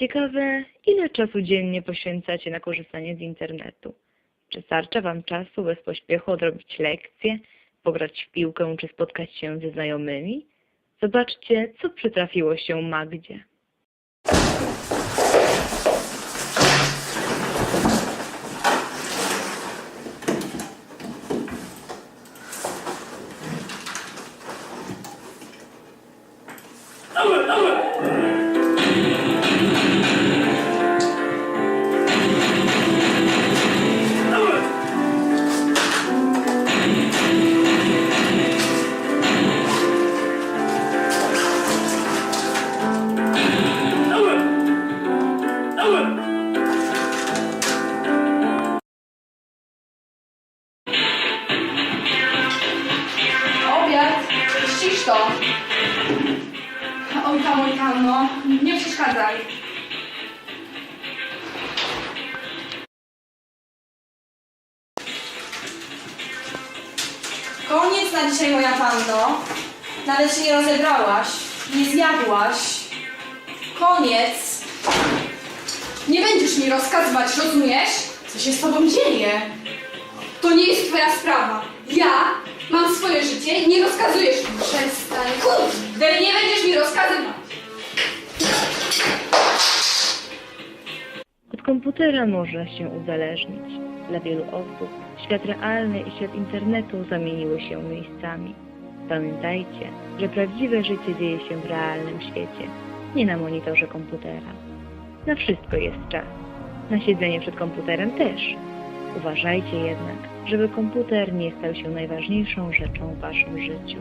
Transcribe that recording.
Ciekawe, ile czasu dziennie poświęcacie na korzystanie z internetu? Czy starcza Wam czasu bez pośpiechu odrobić lekcje, pograć w piłkę czy spotkać się ze znajomymi? Zobaczcie, co przytrafiło się Magdzie. Ścisz to. Oj tam, oj tam, no. Nie przeszkadzaj. Koniec na dzisiaj, moja panno. Nawet się nie rozebrałaś, nie zjadłaś. Koniec. Nie będziesz mi rozkazywać, rozumiesz? Co się z tobą dzieje? To nie jest twoja sprawa. I nie rozkazujesz mi. Przestań. Kurde, nie będziesz mi rozkazywać. Od komputera można się uzależnić. Dla wielu osób świat realny i świat internetu zamieniły się miejscami. Pamiętajcie, że prawdziwe życie dzieje się w realnym świecie, nie na monitorze komputera. Na wszystko jest czas. Na siedzenie przed komputerem też. Uważajcie jednak, żeby komputer nie stał się najważniejszą rzeczą w waszym życiu.